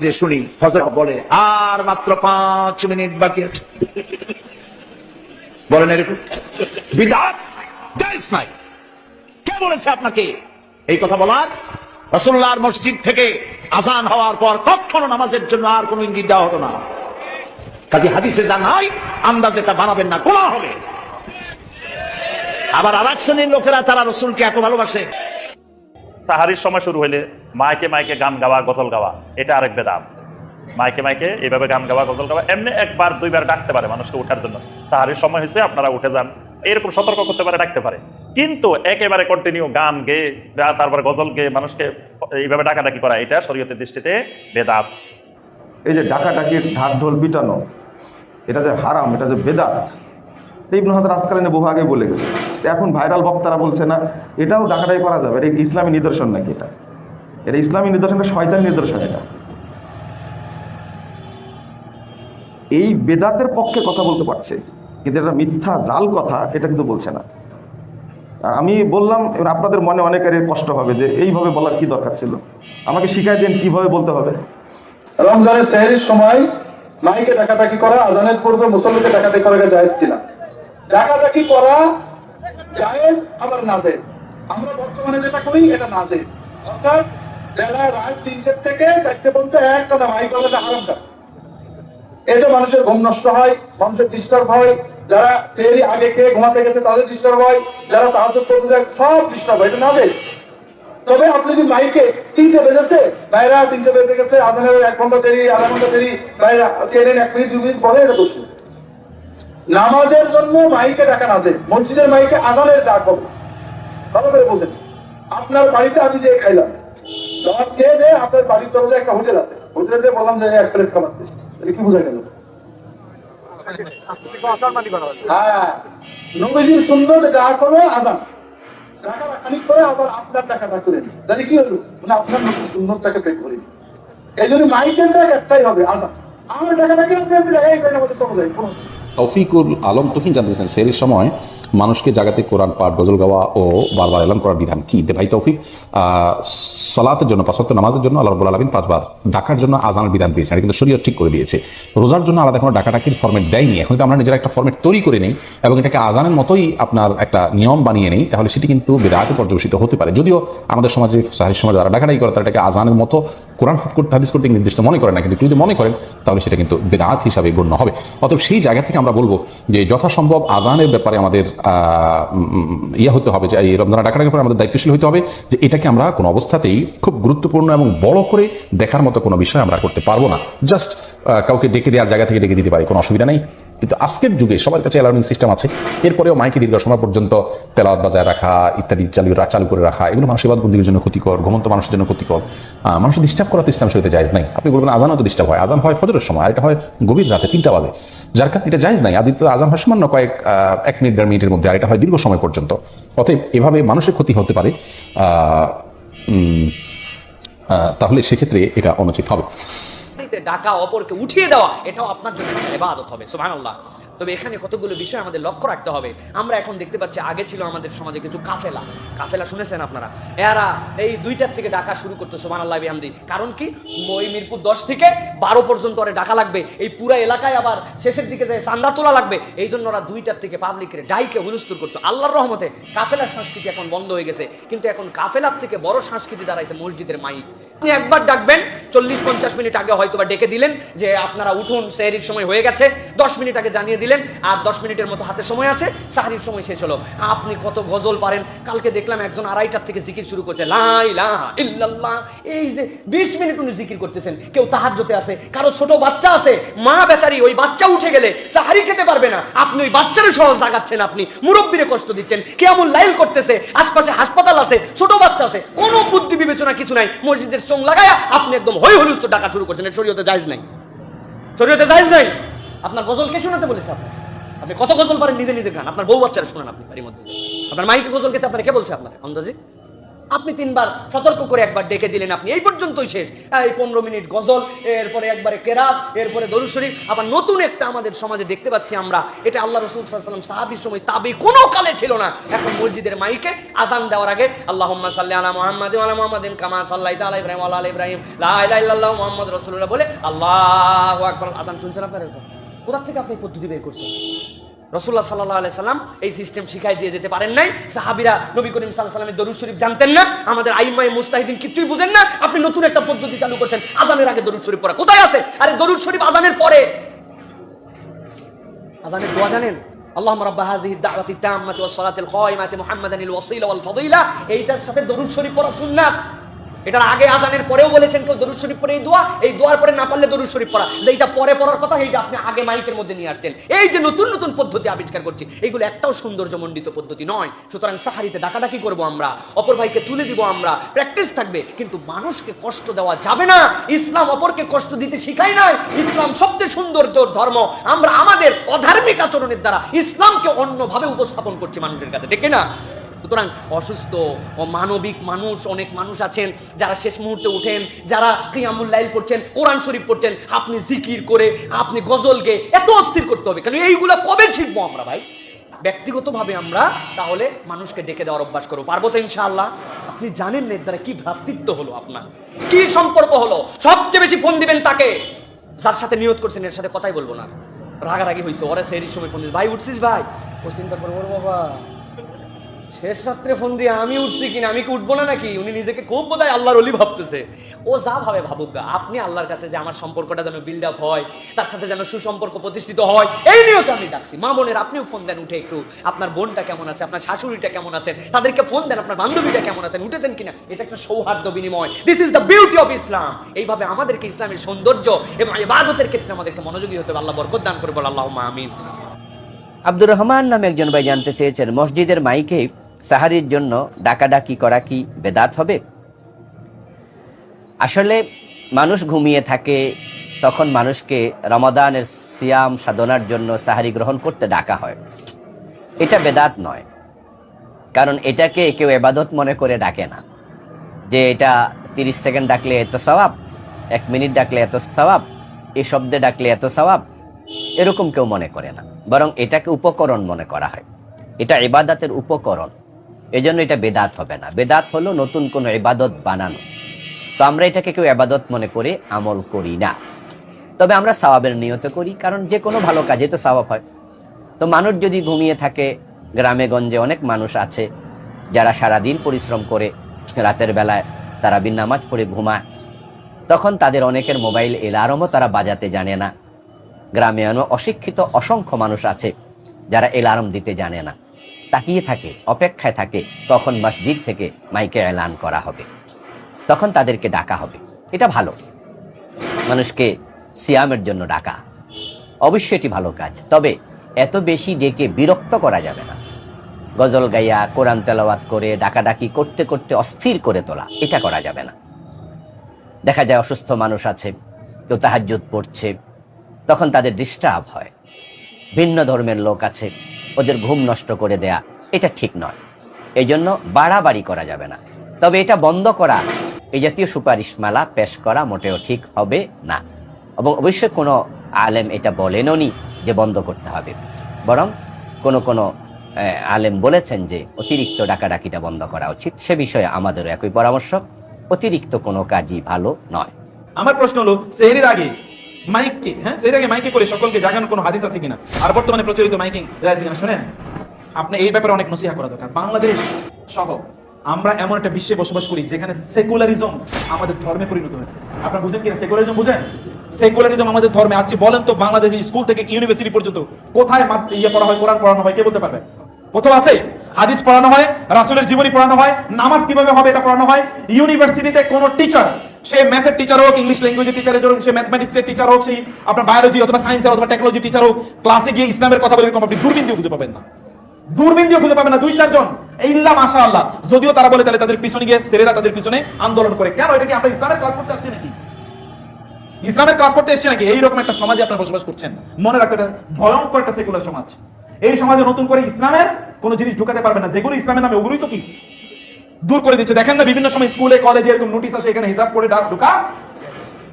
যে শুনি, ফজর বলে, আর মাত্র পাঁচ মিনিট বাকি আছে। বলেন এরকম। বিদাত? নাই। কে বলেছে আপনাকে? এই কথা বলার? রসুল্লাহর মসজিদ থেকে আজান হওয়ার পর কখনো নামাজের জন্য আর কোনো ইঙ্গিত দেওয়া হতো না। কাজে হাদিসে যা নাই, আন্দাজ এটা বানাবেন না গোলা হবে। আবার আর শ্রেণির লোকেরা, তারা রসুলকে এত ভালোবাসে। সাহারির সময় শুরু হইলে মাইকে মাইকে গান গাওয়া, গজল গাওয়া, এটা আরেক বেদাম। মাইকে মাইকে এইভাবে গান গাওয়া, গজল গাওয়া, এমনি একবার, দুইবার ডাকতে পারে মানুষকে উঠার জন্য। সাহারির সময় হয়েছে, আপনারা উঠে যান। এরকম সতর্ক করতে পারে, ডাকতে পারে। কিন্তু একেবারে কন্টিনিউ গান গেয়ে তারপর গজল গেয়ে মানুষকে এইভাবে ডাকাডাকি করা, এটা শরীয়তের দৃষ্টিতে বেদাত। এই যে ডাকাডাকির ঢাক ঢোল পিটানো, এটা যে হারাম, এটা যে বেদাত। ইবনু হাজার আসকালীনে বহু আগে বলে গেছে। এখন ভাইরাল বক্তারা বলছে না, এটাও ডাকাটাই করা যাবে, এটা ইসলামী নিদর্শন নাকি এটা? এটা ইসলামী নিদর্শন না শয়তান নিদর্শন এটা। এই বেদাতের পক্ষে কথা বলতে পারছে, কিন্তু এটা মিথ্যা, জাল কথা, এটা কিন্তু বলছে না। আর আমি বললাম, এবার আপনাদের মনে অনেকেরই কষ্ট হবে যে এইভাবে বলার কি দরকার ছিল? আমাকে শিখাই দেন কীভাবে বলতে হবে। রমজানের সেহরির সময় মাইকে ডাকাডাকি করা, আজানের পূর্বে মুসল্লিকে ডাকাডাকি করা জায়েজ কিনা। ডাকাডাকি করা জায়েজ আবার না যায় আমরা বর্তমানে যেটা করি, এটা না যায় অর্থাৎ বেলা রাত তিনটের থেকে চারটে পর্যন্ত এক কথা মাইক বাজাতে হারাম এতে মানুষের ঘুম নষ্ট হয়, মানুষের ডিস্টার্ব হয়, যারা ফেরি আগে কে ঘুমাতে গেছে তাদের ডিস্টার্ব হয়, যারা সাহায্য করতে যায় সব ডিস্টার্ব হয়, এটা না যায় তবে আপনি যদি মাইকে তিনটে বেজেছে, বাইরা তিনটে বেজে গেছে আধানের এক ঘণ্টা দেরি, আধা ঘণ্টা দেরি, বাইরা ট্রেনের এক মিনিট, দু মিনিট পরে এটা বসবে। নামাজের জন্য মাইকে ডাকা না দেয় মসজিদের মাইকে আজানের ডাক হবে ভালো করে বলতেন আপনার বাড়িতে আমি যে খাইলাম আপনার বাড়ির দরজা একটা হোটেল আছে। হোটেলে যে বললাম যে এক প্লেট খাবার। কি বোঝা গেল? হ্যাঁ। সুন্দর করো আবার আপনার তাহলে কি হলো? মানে আপনার এই জন্য মাইকের টাকা একটাই হবে, আজান। আমার চলে যায় কোনো তৌফিকুল আলম, তুহিন জানতেছেন সেরির সময় মানুষকে জাগাতে কোরআন পাঠ, গজল গাওয়া ও বারবার এলান করার বিধান কি? ভাই তৌফিক সলাতের জন্য পাঁচত্ব নামাজের জন্য আল্লাহ রবুল আলমিন পাঁচবার ডাকার জন্য আজানের বিধান দিয়েছে আর কিন্তু শরীয়ত ঠিক করে দিয়েছে। রোজার জন্য আলাদা কোনো ডাকাডাকির ফর্মেট দেয়নি। এখন তো আমরা নিজেরা একটা ফর্মেট তৈরি করে নেই এবং এটাকে আজানের মতোই আপনার একটা নিয়ম বানিয়ে নেই, তাহলে সেটি কিন্তু বিরাট পর্যবেসিত হতে পারে। যদিও আমাদের সমাজে সাহির সমাজ যারা ডাকাডাকি করে, তারা এটাকে আজানের মতো কোরআন হাদিস করতে নির্দিষ্ট মনে করে না, কিন্তু যদি মনে করেন, তাহলে সেটা কিন্তু বেদাত হিসাবে গণ্য হবে। অতএব সেই জায়গা থেকে আমরা বলব যে যথাসম্ভব আজানের ব্যাপারে আমাদের ইয়ে হতে হবে, যে এই রমজান ডাকাটাকে পরে আমাদের দায়িত্বশীল হতে হবে, যে এটাকে আমরা কোনো অবস্থাতেই খুব গুরুত্বপূর্ণ এবং বড় করে দেখার মতো কোনো বিষয় আমরা করতে পারব না। জাস্ট কাউকে ডেকে দেওয়ার জায়গা থেকে ডেকে দিতে পারি, কোনো অসুবিধা নেই। কিন্তু আজকের যুগে সবার কাছে অ্যালার্মিং সিস্টেম আছে। এরপরেও মাইকে দীর্ঘ সময় পর্যন্ত তেলাওয়াত বাজায় রাখা, ইত্যাদি চালু চালু করে রাখা, এগুলো মানুষের বাদবন্দির জন্য ক্ষতিকর, ঘুমন্ত মানুষের জন্য ক্ষতিকর। মানুষের ডিস্টার্ব করা তো ইসলাম শরীরে জায়জ নাই। আপনি বলবেন আজানও তো ডিস্টার্ব হয়। আজান হয় ফজরের সময়, আর এটা হয় গভীর রাতে, তিনটা বাজে। যার কারণে এটা জায়জ নাই। আদিত্য আজান হয় সামান্য কয়েক এক মিনিট, দেড় মিনিটের মধ্যে, আর এটা হয় দীর্ঘ সময় পর্যন্ত। অতএব এভাবে মানুষের ক্ষতি হতে পারে তাহলে সেক্ষেত্রে এটা অনুচিত হবে। বাড়িতে ডাকা, অপরকে উঠিয়ে দেওয়া, এটাও আপনার জন্য একটা ইবাদত হবে, সুবহানাল্লাহ। তবে এখানে কতগুলো বিষয় আমাদের লক্ষ্য রাখতে হবে। আমরা এখন দেখতে পাচ্ছি আগে ছিল আমাদের সমাজে কিছু কাফেলা। কাফেলা শুনেছেন আপনারা? এরা এই দুইটার থেকে ডাকা শুরু করতো সোমান আল্লাহ বিহামদি। কারণ কি? ওই মিরপুর দশ থেকে বারো পর্যন্ত ওরা ডাকা লাগবে। এই পুরা এলাকায় আবার শেষের দিকে যায় চান্দা তোলা লাগবে। এই জন্য ওরা দুইটার থেকে পাবলিকের ডাইকে হুলস্থুল করতো। আল্লাহর রহমতে কাফেলার সংস্কৃতি এখন বন্ধ হয়ে গেছে। কিন্তু এখন কাফেলার থেকে বড় সংস্কৃতি দাঁড়াইছে মসজিদের মাইক। আপনি একবার ডাকবেন, চল্লিশ পঞ্চাশ মিনিট আগে হয়তো বা ডেকে দিলেন যে আপনারা উঠুন, সেহরির সময় হয়ে গেছে, দশ মিনিট আগে জানিয়ে দিলেন, আর দশ মিনিটের মতো হাতে সময় আছে, সাহারির সময় শেষ হলো। আপনি কত গজল পারেন, কালকে দেখলাম একজন আড়াইটার থেকে জিকির শুরু করছে লাই লাহা ইল্লাল্লাহ, এই যে বিশ মিনিট উনি জিকির করতেছেন, কেউ তাহাজ্জতে আছে, কারও ছোট বাচ্চা আছে, মা বেচারি, ওই বাচ্চা উঠে গেলে সাহারি খেতে পারবে না। আপনি ওই বাচ্চারও সহজ জাগাচ্ছেন আপনি, মুরব্বীরে কষ্ট দিচ্ছেন কেমন লাইল করতেছে, আশপাশে হাসপাতাল আছে, ছোট বাচ্চা আছে, কোনো বুদ্ধি বিবেচনা কিছু নাই, মসজিদের চোখ লাগায়া আপনি একদম হই হলুস তো ডাকা শুরু করছেন এটা শরীয়তে জায়েজ নাই। শরীয়তে জায়েজ নাই? আপনার গজল কে শোনাতে বলেছে আপনার আপনি কত গজল পারেন, নিজে নিজে গান। আপনার বউ বাচ্চারা শোনান আপনি তারই মধ্যে। আপনার মাইকে গজল খেতে আপনার কে বলছে আপনার আন্দাজি আপনি তিনবার সতর্ক করে একবার ডেকে দিলেন আপনি। এই পর্যন্তই শেষ। এই পনেরো মিনিট গজল, এরপরে একবারে কেরাত, এরপরে দরুদ শরীফ, আবার নতুন একটা আমাদের সমাজে দেখতে পাচ্ছি আমরা। এটা আল্লাহ রসুল সাল্লাম সাহাবির সময় তাবি কোনো কালে ছিল না। এখন মসজিদের মাইকে আজান দেওয়ার আগে আল্লাহ মোহাম্মদ ইব্রাহিম আলা আলা ইব্রাহিম। ইল্লাল্লাহ মুহাম্মদ বলে, আল্লাহু আকবার। আজান শুনছেন আপনারা কোথার থেকে আপনি পদ্ধতি বের করছেন? রসুল্লাহ সাল্লাহ আলি সাল্লাম এই সিস্টেম শিখাই দিয়ে যেতে পারেন নাই। সাহাবিরা নবী করিম সাল্লাহ সাল্লামের দরুদ শরীফ জানতেন না। আমাদের আইমাই মুস্তাহিদিন কিছুই বুঝেন না। আপনি নতুন একটা পদ্ধতি চালু করছেন। আজানের আগে দরুদ শরীফ পড়া। কোথায় আছে? আরে দরুদ শরীফ আজানের পরে। আজানের দোয়া জানেন? আল্লাহ رب هذه দাওয়াতি তাম্মাতি ওয়াস সালাতিল محمدا মুহাম্মাদানিল ওয়াসিলা ওয়াল এইটার সাথে দরুদ শরীফ পড়া সুন্নাত। এটার আগে আজানের পরেও বলেছেন কেউ দরুদ শরীফ পরে এই দোয়া, এই দোয়ার পরে না পারলে দরুদ শরীফ পড়া। যে এটা পরে পড়ার কথা এইটা আপনি আগে মাইকের মধ্যে নিয়ে আসছেন। এই যে নতুন নতুন পদ্ধতি আবিষ্কার করছি, এগুলো একটাও সৌন্দর্যমণ্ডিত পদ্ধতি নয়। সুতরাং সাহারিতে ডাকাডাকি করব আমরা, অপর ভাইকে তুলে দিব আমরা। প্র্যাকটিস থাকবে, কিন্তু মানুষকে কষ্ট দেওয়া যাবে না। ইসলাম অপরকে কষ্ট দিতে শিখাই নাই। ইসলাম সবচেয়ে সৌন্দর্য ধর্ম। আমরা আমাদের অধার্মিক আচরণের দ্বারা ইসলামকে অন্যভাবে উপস্থাপন করছি মানুষের কাছে, ঠিক না? সুতরাং অসুস্থ মানবিক মানুষ, অনেক মানুষ আছেন যারা শেষ মুহূর্তে উঠেন, যারা কিয়ামুল লাইল পড়ছেন, কোরআন শরীফ পড়ছেন, আপনি জিকির করে, আপনি গজলকে এত অস্থির করতে হবে। কারণ এইগুলা কবে শিখব আমরা ভাই? ব্যক্তিগতভাবে আমরা তাহলে মানুষকে ডেকে দেওয়ার অভ্যাস করব। পারব তো ইনশাআল্লাহ? আপনি জানেন না এর দ্বারা কি ভ্রাতৃত্ব হলো আপনার? কি সম্পর্ক হলো? সবচেয়ে বেশি ফোন দিবেন তাকে। যার সাথে নিয়ত করছেন, এর সাথে কথাই বলব না। রাগারাগি হয়েছে ওরা সেই সময় ফোন ভাই, উঠছিস ভাই? ও চিন্তা করব বাবা। শেষ রাত্রে ফোন দিয়ে, আমি উঠছি কিনা আমি কি উঠবো না নাকি? উনি নিজেকে খুব বোধহয় আল্লাহর অলি ভাবতেছে। ও যা ভাবে ভাবুক গা। আপনি আল্লাহর কাছে যে আমার সম্পর্কটা যেন বিল্ড আপ হয়, তার সাথে যেন সুসম্পর্ক প্রতিষ্ঠিত হয়, এই নিয়েও তো আমি ডাকছি। মা বোনের, আপনিও ফোন দেন উঠে একটু। আপনার বোনটা কেমন আছে? আপনার শাশুড়িটা কেমন আছেন তাদেরকে ফোন দেন, আপনার বান্ধবীটা কেমন আছেন? উঠেছেন কিনা এটা একটা সৌহার্দ্য বিনিময়। This is the beauty of Islam এইভাবে আমাদেরকে ইসলামের সৌন্দর্য এবং ইবাদতের ক্ষেত্রে আমাদেরকে মনোযোগী হতে হবে। আল্লাহ বরকত দান করে আল্লাহ আমিন। আব্দুর রহমান নামে একজন ভাই জানতে চেয়েছেন, মসজিদের মাইকে সাহারির জন্য ডাকাডাকি করা কি বেদাত হবে? আসলে মানুষ ঘুমিয়ে থাকে, তখন মানুষকে রমাদানের সিয়াম সাধনার জন্য সাহারি গ্রহণ করতে ডাকা হয়। এটা বেদাত নয়, কারণ এটাকে কেউ এবাদত মনে করে ডাকে না। যে এটা তিরিশ সেকেন্ড ডাকলে এত সবাব এক মিনিট ডাকলে এত সবাব এই শব্দে ডাকলে এত সবাব এরকম কেউ মনে করে না। বরং এটাকে উপকরণ মনে করা হয়। এটা ইবাদাতের উপকরণ। এজন্য এটা বেদাত হবে না। বেদাত হলো নতুন কোনো এবাদত বানানো। তো আমরা এটাকে কেউ এবাদত মনে করে আমল করি না। তবে আমরা সওয়াবের নিয়ত করি, কারণ যে কোনো ভালো কাজে তো সওয়াব হয়। তো মানুষ যদি ঘুমিয়ে থাকে, গ্রামে গঞ্জে অনেক মানুষ আছে, যারা সারাদিন পরিশ্রম করে রাতের বেলায় তারা বিন নামাজ পড়ে ঘুমায়। তখন তাদের অনেকের মোবাইল এলার্মও তারা বাজাতে জানে না। গ্রামে অশিক্ষিত অসংখ্য মানুষ আছে, যারা এলার্ম দিতে জানে না। তাকিয়ে থাকে, অপেক্ষায় থাকে, কখন মসজিদ থেকে মাইকে এলান করা হবে। তখন তাদেরকে ডাকা হবে। এটা ভালো। মানুষকে সিয়ামের জন্য ডাকা। অবশ্যই এটি ভালো কাজ। তবে এত বেশি ডেকে বিরক্ত করা যাবে না। গজল গাইয়া, কোরআন তেলাওয়াত করে, ডাকাডাকি করতে করতে অস্থির করে তোলা, এটা করা যাবে না। দেখা যায় অসুস্থ মানুষ আছে, কেউ তাহাজ্জুদ পড়ছে, তখন তাদের ডিস্টার্ব হয়। ভিন্ন ধর্মের লোক আছে ওদের ঘুম নষ্ট করে দেয়া। এটা ঠিক নয়। এই জন্য বাড়াবাড়ি করা যাবে না। তবে এটা বন্ধ করা এই জাতীয় সুপারিশমালা পেশ করা মোটেও ঠিক হবে না। এবং অবশ্যই কোনো আলেম এটা বলেনও নি যে বন্ধ করতে হবে। বরং কোনো কোনো আলেম বলেছেন যে অতিরিক্ত ডাকাডাকিটা বন্ধ করা উচিত। সে বিষয়ে আমাদেরও একই পরামর্শ। অতিরিক্ত কোনো কাজই ভালো নয়। আমার প্রশ্ন হলো সেহরির আগে মাইককে হ্যাঁ? সেহরির আগে মাইকে করে সকলকে জাগানোর কোনো হাদিস আছে কিনা? আর বর্তমানে প্রচলিত মাইকিং আছে কিনা শুনেন? আপনি এই ব্যাপারে অনেক নসিহা করা দরকার। বাংলাদেশ সহ আমরা এমন একটা বিশ্বে বসবাস করি যেখানে সেকুলারিজম আমাদের ধর্মে পরিণত হয়েছে। আপনারা বুঝেন কিনা সেকুলারিজম বুঝেন? সেকুলারিজম আমাদের ধর্মে আছে বলেন তো বাংলাদেশের স্কুল থেকে ইউনিভার্সিটি পর্যন্ত কোথায় ইয়ে পড়া হয়, কোরআন পড়ানো হয়, কে বলতে পারবেন কোথাও আছে? হাদিস পড়ানো হয়, রাসূলের জীবনী পড়ানো হয়, নামাজ কীভাবে হবে এটা পড়ানো হয়? ইউনিভার্সিটিতে কোনো টিচার সে ম্যাথের টিচার হোক ইংলিশ ল্যাঙ্গুয়েজের টিচার হোক সে ম্যাথমেটিক্সের টিচার হোক সেই আপনার বায়োলজি অথবা সায়েন্সের অথবা টেকনোলজি টিচার হোক ক্লাসে গিয়ে ইসলামের কথা বলে আপনি দূরবীন দিয়ে খুঁজে পাবেন না। দূরবীন দিয়ে খুঁজে পাবেন না। দুই চারজন ইল্লা মাশা আল্লাহ যদিও তারা বলে তাহলে তাদের পিছনে গিয়ে ছেলেরা তাদের পিছনে আন্দোলন করে। কেন? এটা কি আমরা ইসলামের ক্লাস করতে আসছি নাকি? ইসলামের ক্লাস করতে এসছে নাকি? এইরকম একটা সমাজে আপনারা বসবাস করছেন। মনে রাখতে এটা ভয়ঙ্কর একটা সেকুলার সমাজ। এই সমাজে নতুন করে ইসলামের কোন জিনিস ঢুকাতে পারবে না। যেগুলো ইসলামের নামে ওগুলোই তো কি? দূর করে দিচ্ছে। দেখেন না, বিভিন্ন সময় স্কুলে, কলেজে এরকম নোটিশ আসে, এখানে হিসাব করে ঢোকা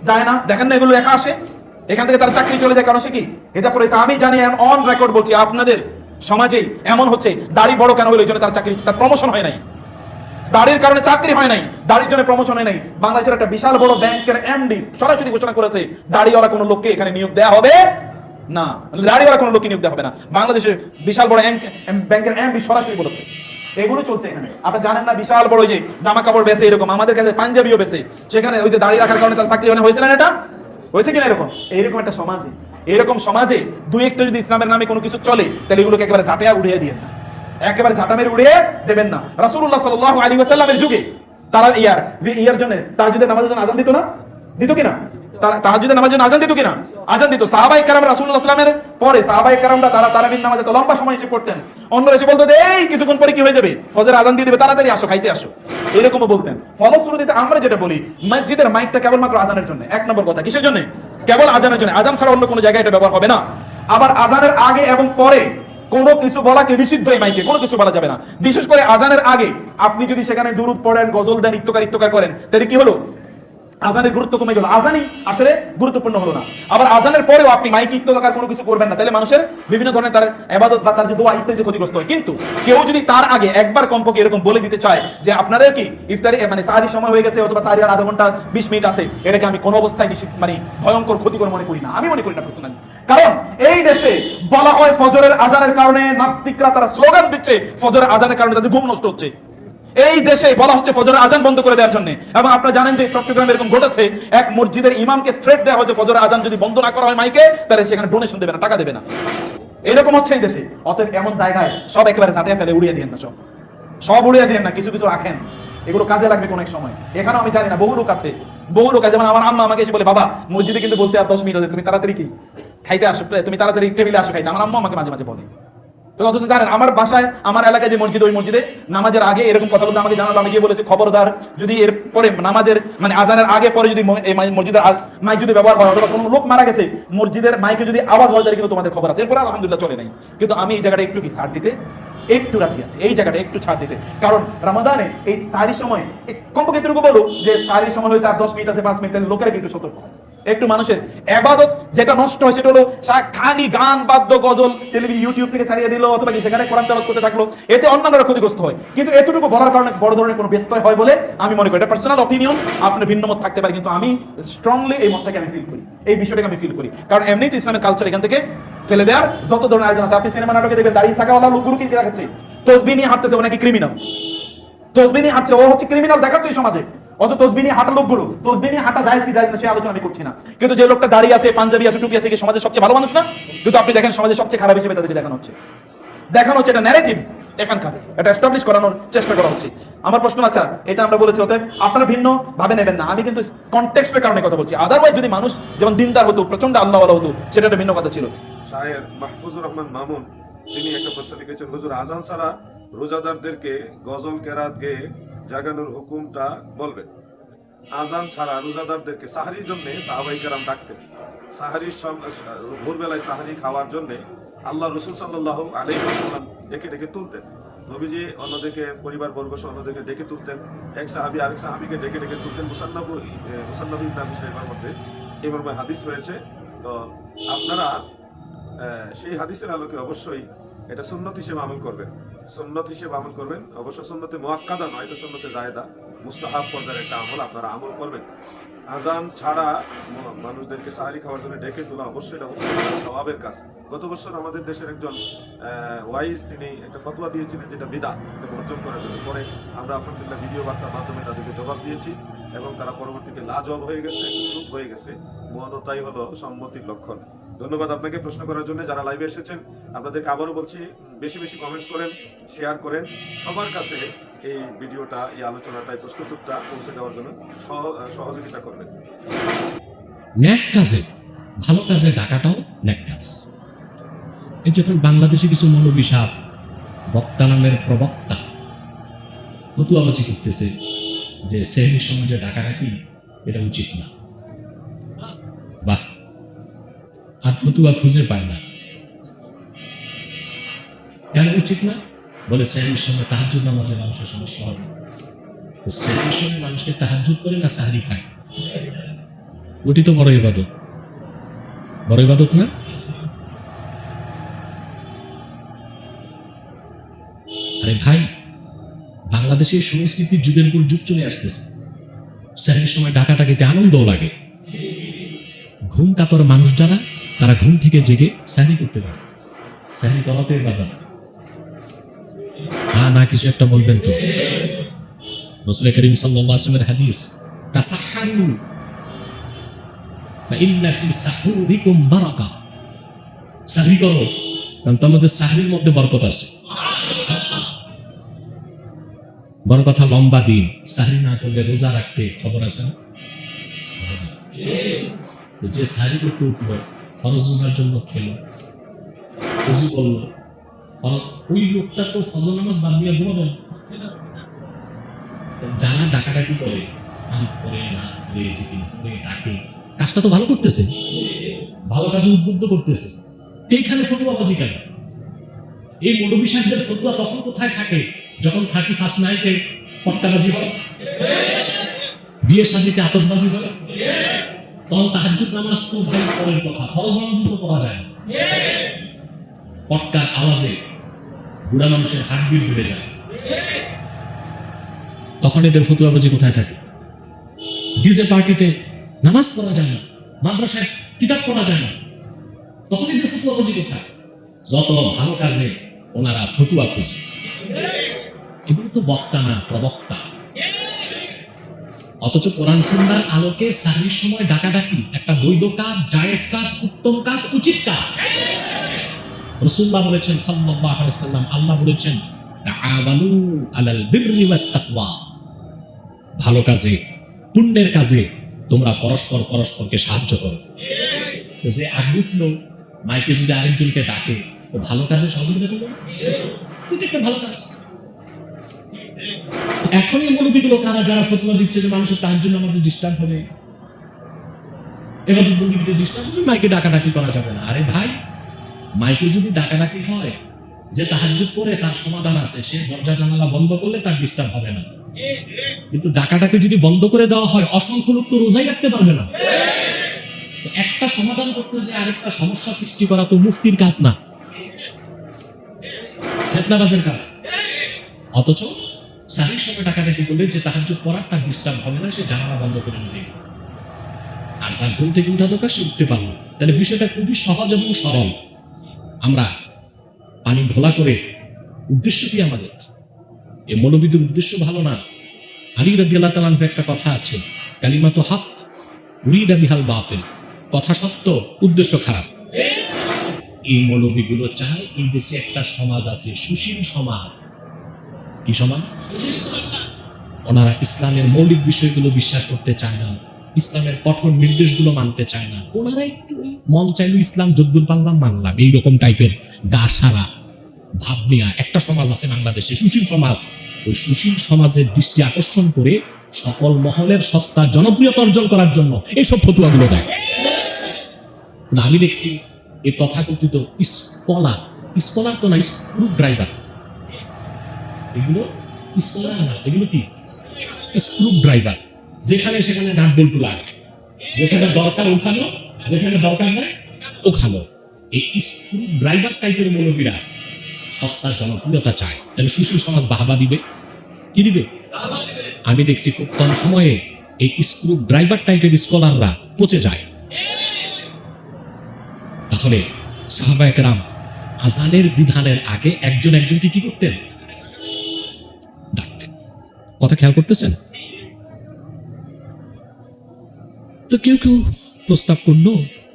যায় না। দেখেন না, এগুলো লেখা আসে। এখান থেকে তার চাকরি চলে যায়, কারণ সে কি? হিসাব করেছে, আমি জানি অন রেকর্ড বলছি, আপনাদের সমাজেই এমন হচ্ছে, দাড়ি বড় কেন হলো? জন্য তার চাকরি, তার প্রমোশন হয় নাই। দাড়ির কারণে চাকরি হয় নাই, দাড়ির জন্য প্রমোশন হয় নাই। বাংলাদেশের একটা বিশাল বড় ব্যাংকের এমডি সরাসরি ঘোষণা করেছে, দাড়িওয়ালা কোনো লোককে এখানে নিয়োগ দেওয়া হবে না। দাড়িওয়ালা কোনো লোককে নিয়োগ দেওয়া হবে না। বাংলাদেশের বিশাল বড় ব্যাংকের এমডি সরাসরি বলেছে। এগুলো চলছে এখানে। আপনি জানেন না, বিশাল বড় যে জামা কাপড় বেছে এরকম, আমাদের কাছে পাঞ্জাবিও বেছে। সেখানে ওই যে দাড়ি রাখার কারণে তার চাকরি হয়েছে না এটা? হয়েছে কিনা এরকম? এইরকম একটা সমাজে এরকম সমাজে দুই একটা যদি ইসলামের নামে কোনো কিছু চলে, তাহলে এগুলোকে একেবারে ঝাঁটিয়া উড়িয়ে দিয়ে না একেবারে ঝাঁটা মেরে উড়িয়ে দেবেন না। রাসূলুল্লাহ সাল্লাল্লাহু আলাইহি ওয়াসাল্লামের যুগে তারা ইয়ার ইয়ার জন্য তাহাজ্জুদের নামাজের জন্য আজান দিত না? দিত কিনা জন্য আজান দিত কিনা? আজান দিত। সাহাবাই কারাম সাল্লামের পরে সাহাবাই কারামরা তারা লম্বা সময় এসে পড়তেন। অন্যরা এসে বলতো, এই, কিছুক্ষণ পরে কি হয়ে যাবে? ফজর আজান দিয়ে দেবে, তাড়াতাড়ি আসো, খাইতে আসো। এরকমও বলতেন। ফলশ্রুতিতে আমরা যেটা বলি, মসজিদের মাইকটা কেবলমাত্র আজানের জন্য। এক নম্বর কথা, কিসের জন্য? কেবল আজানের জন্য। আজান ছাড়া অন্য কোনো জায়গায় এটা ব্যবহার হবে না। আবার আজানের আগে এবং পরে কোনো কিছু বলাকে নিষিদ্ধ এই মাইকে, কোনো কিছু বলা যাবে না। বিশেষ করে আজানের আগে আপনি যদি সেখানে দুরুদ পড়েন, গজল দেন ইত্যকার ইত্যকার করেন, তাহলে কি হলো? আজানের গুরুত্ব কমে গেল। আজানই আসলে গুরুত্বপূর্ণ হলো না। আবার আজানের পরেও আপনি মাইকে ইত্যকার কোনো কিছু করবেন না। তাহলে মানুষের বিভিন্ন ধরনের তার এবাদত বা তার যে দোয়া ইত্যাদি ক্ষতিগ্রস্ত হয়। কিন্তু কেউ যদি তার আগে একবার কমপক্ষে এরকম বলে দিতে চায় যে আপনাদের কি ইফতারি মানে সাহারি সময় হয়ে গেছে অথবা সাহারি আর আধা ঘণ্টা বিশ মিনিট আছে, এটাকে আমি কোনো অবস্থায় নিষিদ্ধ মানে ভয়ঙ্কর, ক্ষতিকর মনে করি না। আমি মনে করি না পার্সোনালি কারণ এই দেশে বলা হয় ফজরের আজানের কারণে নাস্তিকরা তারা স্লোগান দিচ্ছে, ফজরের আজানের কারণে তাদের ঘুম নষ্ট হচ্ছে। এই দেশে বলা হচ্ছে ফজরের আজান বন্ধ করে দেওয়ার জন্য। এবং আপনারা জানেন যে চট্টগ্রামে এরকম ঘটেছে, এক মসজিদের ইমামকে থ্রেট দেওয়া হয়েছে, ফজরের আজান যদি বন্ধ না করা হয় মাইকে, তাহলে সেখানে ডোনেশন দেবে না, টাকা দেবে না। এরকম হচ্ছে এই দেশে। অতএব এমন জায়গায় সব একেবারে ঝাঁটিয়ে ফেলে, উড়িয়ে দিয়ে না সব। সব উড়িয়ে দিয়ে না, কিছু কিছু রাখেন। এগুলো কাজে লাগবে কোন এক সময়। এখানেও আমি জানি না, বহু লোক আছে, বহু লোক আছে। যেমন আমার আম্মা আমাকে এসে বলে, বাবা, মসজিদে কিন্তু বলছে আর দশ মিনিট তুমি তাড়াতাড়ি কি? খাইতে আসো, তুমি তাড়াতাড়ি টেবিলে আসো, খাইতে। আমার আম্মা আমাকে মাঝে মাঝে বলে। অথচ জানেন আমার বাসায়, আমার এলাকায় যে মসজিদ, ওই মসজিদে নামাজের আগে এরকম কথা বলতে আমাকে জানালো আমি গিয়ে বলেছি, খবরদার, যদি এর পরে নামাজের মানে আজানের আগে পরে যদি মসজিদের মাইক যদি ব্যবহার হয়, অথবা কোনো লোক মারা গেছে, মসজিদের মাইকে যদি আওয়াজ হয়, তাহলে কিন্তু তোমাদের খবর আছে। এরপরে আলহামদুলিল্লাহ চলে নাই। কিন্তু আমি এই জায়গাটা একটু কি ছাড় দিতে? একটু রাজি আছে। এই জায়গাটা একটু ছাড় দিতে। কারণ রামাদানে এই সারির সময় কমপক্ষে এটুকু বলো যে সারির সময় হয়েছে আর দশ মিনিট আছে, পাঁচ মিনিট লোকেরা একটু সতর্ক হয়। একটু মানুষের এবাদত যেটা নষ্ট হয়, সেটা হলো খালি গান, বাদ্য, গজল টেলিভিশন ইউটিউব থেকে ছাড়িয়ে দিল অথবা সেখানে কোরআন তেলাওয়াত করতে থাকল। এতে অন্যান্যরা ক্ষতিগ্রস্ত হয়। কিন্তু এতটুকু বলার কারণে বড় ধরনের কোনো ব্যত্যয় হয় বলে আমি মনে করি। এটা পার্সোনাল অপিনিয়ন আপনার ভিন্ন মত থাকতে পারে। কিন্তু আমি স্ট্রংলি এই মতটাকে আমি ফিল করি। এই বিষয়টাকে আমি ফিল করি। কারণ এমনিতে ইসলামের কালচার এখান থেকে ফেলে দেওয়ার যত ধরনের আয়োজন আছে, আপনি সিনেমা নাটকে দেখবেন, দাঁড়িয়ে থাকাওয়ালা লোকগুলোকে দেখাচ্ছে তসবি নিয়ে হাঁটতেছে, ও নাকি ক্রিমিনাল তসবি নিয়ে হাঁটছে, ও হচ্ছে ক্রিমিনাল দেখাচ্ছে এই সমাজে। অথচ হাঁটা লোকগুলো হাঁটা যায় কি যায় না সে আলোচনা আমি করছি না। কিন্তু যে লোকটা দাঁড়িয়ে আছে, পাঞ্জাবি আছে, টুপি আছে, কি সমাজের সবচেয়ে ভালো মানুষ না? কিন্তু আপনি দেখেন, সমাজের সবচেয়ে খারাপ হিসেবে তাদেরকে দেখানো হচ্ছে। দেখানো হচ্ছে এটা ন্যারেটিভ এখানকার। এটা এস্টাবলিশ করানোর চেষ্টা করা হচ্ছে। আমার প্রশ্ন আচ্ছা এটা আমরা বলেছি, অতএব আপনারা ভিন্ন ভাবে নেবেন না। আমি কিন্তু কনটেক্সটের কারণে কথা বলছি। আদারওয়াইজ যদি মানুষ যেমন দিনদার হতো প্রচণ্ড আল্লাহ হতো, সেটা একটা ভিন্ন কথা ছিল। মাহফুজুর রহমান মামুন, তিনি একটা প্রশ্ন লিখেছেন, হুজুর আজান ছাড়া রোজাদারদেরকে গজল কেরাত গেয়ে জাগানোর হুকুমটা বলবেন। আজান ছাড়া রোজাদারদেরকে সাহারির জন্য সাহাবাই কেরাম ডাকতেন। সাহারির ভোরবেলায় সাহারি খাওয়ার জন্য আল্লাহ রসুল সাল্লাহ আলাইসাল্লাম ডেকে ডেকে তুলতেন। নবীজি অন্যদেরকে পরিবার বর্গ সহ অন্যদেরকে ডেকে তুলতেন। এক সাহাবি আরেক সাহাবিকে ডেকে ডেকে তুলতেন। মুসান্নাবু মুসান্নাবু ইবনে শাইবার মধ্যে মর্মে হাদিস রয়েছে। তো আপনারা সেই হাদিসের আলোকে অবশ্যই এটা সুন্নত হিসেবে আমল করবেন। সুন্নত হিসেবে আমল করবেন। অবশ্য সন্ন্যতে মোয়াক্কাদা নয়, এটা সন্ন্যতে জায়দা। মুস্তাহাব পর্যায়ের একটা আমল আপনারা আমল করবেন। আজান ছাড়া মানুষদেরকে সাহারি খাওয়ার জন্য ডেকে তোলা অবশ্যই এটা স্বভাবের কাজ। গত বছর আমাদের দেশের একজন ওয়াইজ তিনি একটা ফতোয়া দিয়েছিলেন যেটা বিদা বর্জন করার জন্য। পরে আমরা আলহামদুলিল্লাহ ভিডিও বার্তার মাধ্যমে তাদেরকে জবাব দিয়েছি এবং তারা পরবর্তীতে লাজব হয়ে গেছে, চুপ হয়ে গেছে। মৌনতাই হলো সম্মতির লক্ষণ। ধন্যবাদ আপনাকে প্রশ্ন করার জন্য। যারা লাইভে এসেছেন, আপনাদেরকে আবারও বলছি, বেশি বেশি কমেন্টস করেন শেয়ার করেন। সবার কাছে এই ভিডিওটা, এই আলোচনাটা, এই প্রস্তুতটা পৌঁছে দেওয়ার জন্য সহ- সহযোগিতা করবেন। ন্যাক কাজে, ভালো কাজে ডাকাটাও ন্যাক কাজ। এই যখন বাংলাদেশে কিছু মৌলবী বক্তা নামের প্রবক্তা ফতুয়াবাজি করতেছে যে সেহরি সমাজে ডাকাডাকি এটা উচিত না। বাহ, আর ফতুয়া খুঁজে পায় না। কেন উচিত না? বলে সেহরির সঙ্গে তাহাজুদ নামাজে মানুষের সমস্যা হবে। তো সেহরির সময় মানুষকে তাহাজ্জুদ করে না সাহারি খায়? ওটি তো বড় ইবাদত। বড় ইবাদত না? আরে ভাই বাংলাদেশের সংস্কৃতির যুগের পর যুগ চলে আসতেছে। স্যারের সময় ডাকাটাকিতে আনন্দ লাগে। ঘুম কাতর মানুষ যারা, তারা ঘুম থেকে জেগে স্যারি করতে পারে। স্যারি করাতে বাবা হ্যাঁ না, কিছু একটা বলবেন তো। রসুল করিম সাল্লাল্লাহু আলাইহি ওয়াসাল্লামের হাদিস মধ্যে বরকত আছে। বড় লম্বা দিন। সাহরি না করলে রোজা রাখতে খবর আছে যে সাহরি করতে উঠল, ফরজ রোজার জন্য খেলো করল ওই লোকটা তো ফজর নামাজ বাদ দিয়ে ঘুমাবে যারা ডাকাডাকি করে হাত করে না করে করে ডাকে? কাজটা তো ভালো করতেছে। ভালো কাজে উদ্বুদ্ধ করতেছে। এইখানে ফটোবাজি কেন? এই মৌলবী সাহেবদের ফতুয়া তখন কোথায় থাকে? যখন থার্টি ফার্স্ট নাইটে পট্টাবাজি হয়? বিয়ে শাদিতে আতসবাজি হয়? তখন তাহাজ্জুদ নামাজ তো ভাই পরের কথা। ফরজ নামাজ তো করা যায় না। পটকার আওয়াজে বুড়া মানুষের হার্টবিট বেড়ে যায়। তখন এদের ফতুয়াবাজি কোথায় থাকে? ডিজে পার্টিতে নামাজ পড়া যায় না, মাদ্রাসায় কিতাব পড়া যায় না। তখন এদের ফতুয়াবাজি কোথায়? যত ভালো কাজে ওনারা ফতুয়া খুঁজে। এগুলো তো বক্তা না, প্রবক্তা। অথচ কোরআন সুন্নার আলোকে সাহির সময় ডাকাডাকি, একটা বৈধ কাজ, জায়েজ কাজ, উত্তম কাজ, উচিত কাজ। রসুল্লাহ বলেছেন আলাইহি সাল্লাম, আল্লাহ বলেছেন ভালো কাজে, পুণ্যের কাজে তোমরা পরস্পর পরস্পরকে সাহায্য করো। যে আগ্রহ মাইকে যদি আরেকজনকে ডাকে, তো ভালো কাজে সহযোগিতা করবে? একটা ভালো কাজ। এখন এই মৌলবীগুলো কারা, যারা ফতোয়া দিচ্ছে যে মানুষের তার জন্য আমাদের ডিস্টার্ব হবে? এবার বন্দীতে ডিস্টার্ব হবে, মাইকে ডাকাডাকি করা যাবে না। আরে ভাই মাইকে যদি ডাকাডাকি হয়, যে তাহাজ্জুদ করে তার সমাধান আছে, সে দরজা জানালা বন্ধ করলে তার ডিস্টার্ব হবে না। কিন্তু ডাকাটাকে যদি বন্ধ করে দেওয়া হয়, অসংখ্য লোক তো রোজাই রাখতে পারবে না। একটা সমাধান করতে যে আরেকটা সমস্যা সৃষ্টি করা তো মুফতির কাজ না। ফেতনাবাজের কাজ। অথচ সাহির সময় টাকাটাকি বলে যে তাহার পড়ার তার ডিস্টার্ব হবে না, সে জানালা বন্ধ করে নেবে আর যার ঘুম থেকে উঠা দরকার, সে উঠতে পারল তাহলে বিষয়টা খুবই সহজ এবং সরল। আমরা পানি ঘোলা করে উদ্দেশ্য কি আমাদের? এ মনোবিদের উদ্দেশ্য ভালো না? আলী রাদি আল্লাহ তালানহ একটা কথা আছে কালিমা তো হাক উড়িদা বিহাল বাতিল, কথা সত্য, উদ্দেশ্য খারাপ। এই মৌলবীগুলো চায় এই দেশে একটা সমাজ আছে, সুশীল সমাজ। কি সমাজ? ওনারা ইসলামের মৌলিক বিষয়গুলো বিশ্বাস করতে চায় না। ইসলামের কঠোর নির্দেশগুলো মানতে চায় না। ওনারা একটু মন চাইলো ইসলাম যদ্দুর পারলাম মানলাম এইরকম টাইপের গা সারা ভাব নিয়ে একটা সমাজ আছে বাংলাদেশে সুশীল সমাজ। ওই সুশীল সমাজের দৃষ্টি আকর্ষণ করে সকল মহলের সস্তা জনপ্রিয়তা অর্জন করার জন্য এইসব ফতুয়াগুলো দেয়। না, আমি দেখছি এই তথাকথিত স্কলার স্কলার তো না স্ক্রু ড্রাইভার এগুলো স্কলার না এগুলো কি? স্ক্রু ড্রাইভার যেখানে সেখানে নাট বল্টু লাগায় যেখানে দরকার উঠানো যেখানে দরকার নাই ওখানো এই স্ক্রু ড্রাইভার টাইপের মৌলবীরা সস্তা জনপ্রিয়তা চায়। তাহলে সুশীল সমাজ বাহাবা দিবে। কি দিবে। আমি দেখছি খুব কম সময়ে এই স্ক্রু ড্রাইভার টাইপের স্কলাররা পচে যায়। তাহলে সাহাবা একরাম আজানের বিধানের আগে একজন একজনকে কি করতেন? ডাকতেন। কথা খেয়াল করতেছেন? তো কেউ কেউ প্রস্তাব করলো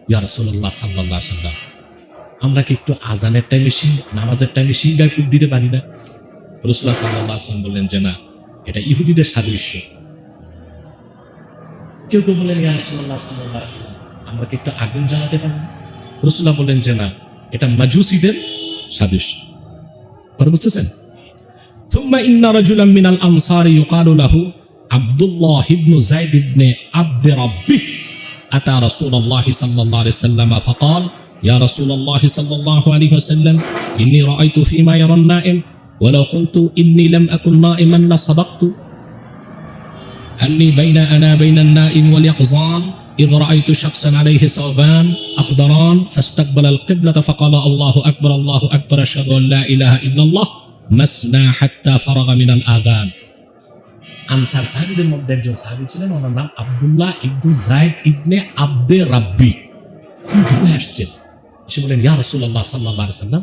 ইয়া রাসূলুল্লাহ সাল্লাল্লাহু আলাইহি সাল্লাম আমরা কি একটু আজানের টাইমে সিং নামাজের টাইমে সিংগায় ফুট দিতে পারি না রসুল্লাহ সাল্লাহ আসলাম বললেন যে না এটা ইহুদিদের সাদৃশ্য কেউ কেউ বলেন ইয়া রাসূলুল্লাহ সাল্লাল্লাহু আলাইহি ওয়াসাল্লাম, আমরা কি একটু আগুন জ্বালাতে পারি না রসুল্লাহ বললেন যে না এটা মাজুসিদের সাদৃশ্য কথা বুঝতেছেন ثم إن رجلا من الأنصار يقال له عبد الله بن زيد بن عبد ربه. أتى رسول الله صلى الله عليه وسلم فقال يا رسول الله صلى الله عليه وسلم إني رأيت فيما يرى النائم ولو قلت إني لم أكن نائما لصدقت. أني بين أنا بين النائم واليقظان إذ رأيت شخصا عليه صوبان أخضران فاستقبل القبلة فقال الله أكبر الله أكبر أشهد أن لا إله إلا الله. مسنا حتى فرغ من الآذان. আনসার সাহাবিদের মধ্যে একজন সাহাবি ছিলেন, ওনার নাম আবদুল্লাহ ইবনু জায়দ ইবনে আব্দে রাব্বি। তিনি দূরে আসছেন। এসে বলেন, ইয়া রাসূলুল্লাহ সাল্লাল্লাহু আলাইহি সাল্লাম,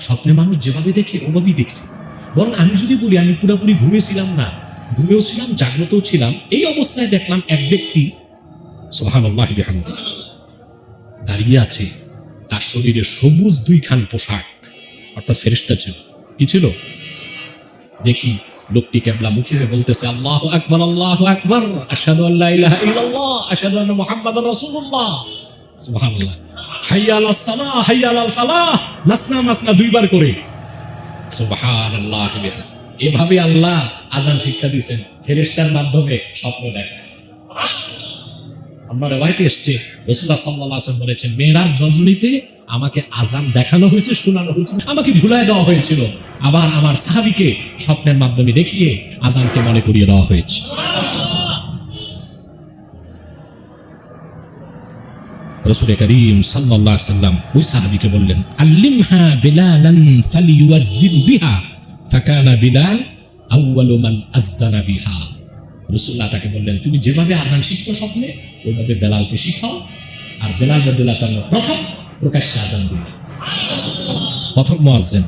স্বপ্নে মানুষ যেভাবে দেখে ওভাবেই দেখছি। বরং আমি যদি বলি, আমি পুরোপুরি ঘুমিয়েছিলাম না, ঘুমেও ছিলাম, জাগ্রতও ছিলাম, এই অবস্থায় দেখলাম এক ব্যক্তি, সুবহানাল্লাহ বিহামদি, দাঁড়িয়ে আছে। তার শরীরে সবুজ দুইখান পোশাক, অর্থাৎ ফেরেশতা ছিল। কি ছিল? দেখি। লোকটি কেবলা মুখে হয়ে বলতেছে, আল্লাহ আকবর আল্লাহ আকবর, আশহাদু আল্লা ইলাহা ইল্লাল্লাহ, আশহাদু আন্না মুহাম্মাদার রাসূলুল্লাহ। দুইবার করে। এভাবে আল্লাহ আজান শিক্ষা দিয়েছেন, ফেরেশতার মাধ্যমে স্বপ্ন দেখায় আমার এসছে আসলাম বলেছেন, মেয়েরাজ রজনীতে আমাকে আজান দেখানো হয়েছে, শোনানো হয়েছে, আমাকে ভুলায় দেওয়া হয়েছিল। আবার আমার সাহাবিকে স্বপ্নের মাধ্যমে দেখিয়ে আজানকে মনে করিয়ে দেওয়া হয়েছে। রসুল করিম আলাইহি সাল্লাম ওই সাহাবীকে বললেন বিলালান বিহা, ফাকানা বিলাল আউয়ালু মান আযানা বিহা। রসুল্লাহ তাকে বললেন, তুমি যেভাবে আজান শিখছো স্বপ্নে, ওইভাবে বেলালকে শিখাও। আর বেলাল রাদিয়াল্লাহু তাআলা প্রথম প্রকাশ্যে আজান দিলেন প্রথম মুয়াজ্জিন।